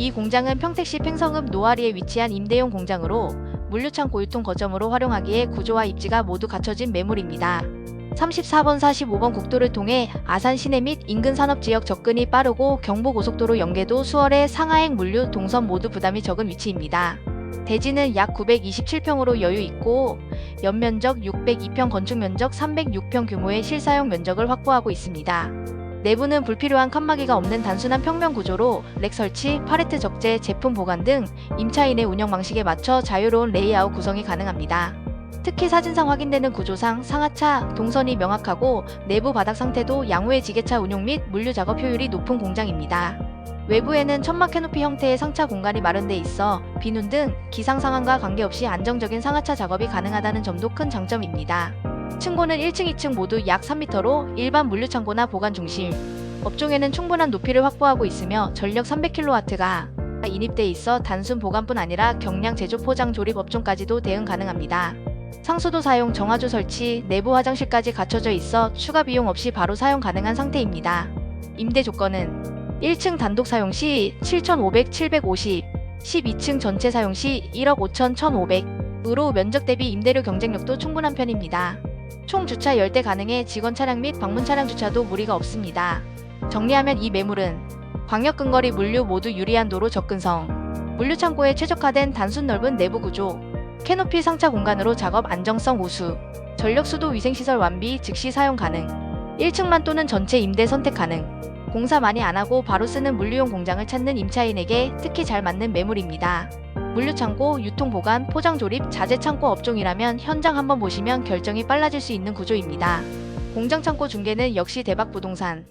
이 공장은 평택시 팽성읍 노아리에 위치한 임대용 공장으로 물류창고 유통 거점으로 활용하기에 구조와 입지가 모두 갖춰진 매물입니다. 34번 45번 국도를 통해 아산 시내 및 인근 산업지역 접근이 빠르고 경부고속도로 연계도 수월해 상하행 물류 동선 모두 부담이 적은 위치입니다. 대지는 약 927평으로 여유 있고 연면적 602평 건축 면적 306평 규모의 실사용 면적을 확보하고 있습니다. 내부는 불필요한 칸막이가 없는 단순한 평면 구조로 렉 설치, 팔레트 적재, 제품 보관 등 임차인의 운영 방식에 맞춰 자유로운 레이아웃 구성이 가능합니다. 특히 사진상 확인되는 구조상 상하차, 동선이 명확하고 내부 바닥 상태도 양호의 지게차 운용 및 물류 작업 효율이 높은 공장입니다. 외부에는 천막 캐노피 형태의 상차 공간이 마련돼 있어 비눈 등 기상 상황과 관계없이 안정적인 상하차 작업이 가능하다는 점도 큰 장점입니다. 층고는 1층, 2층 모두 약 3m로 일반 물류 창고나 보관 중심. 업종에는 충분한 높이를 확보하고 있으며 전력 300kW가 인입돼 있어 단순 보관뿐 아니라 경량 제조 포장 조립 업종까지도 대응 가능합니다. 상수도 사용 정화조 설치, 내부 화장실까지 갖춰져 있어 추가 비용 없이 바로 사용 가능한 상태입니다. 임대 조건은 1층 단독 사용 시 7,500, 750, 12층 전체 사용 시 1억 5천, 1,500으로 면적 대비 임대료 경쟁력도 충분한 편입니다. 총 주차 열대 가능해 직원 차량 및 방문 차량 주차도 무리가 없습니다. 정리하면 이 매물은 광역 근거리 물류 모두 유리한 도로 접근성, 물류 창고에 최적화된 단순 넓은 내부 구조, 캐노피 상차 공간으로 작업 안정성 우수, 전력 수도 위생 시설 완비 즉시 사용 가능, 1층만 또는 전체 임대 선택 가능. 공사 많이 안 하고 바로 쓰는 물류용 공장을 찾는 임차인에게 특히 잘 맞는 매물입니다. 물류창고, 유통보관, 포장조립, 자재창고 업종이라면 현장 한번 보시면 결정이 빨라질 수 있는 구조입니다. 공장창고 중개는 역시 대박 부동산.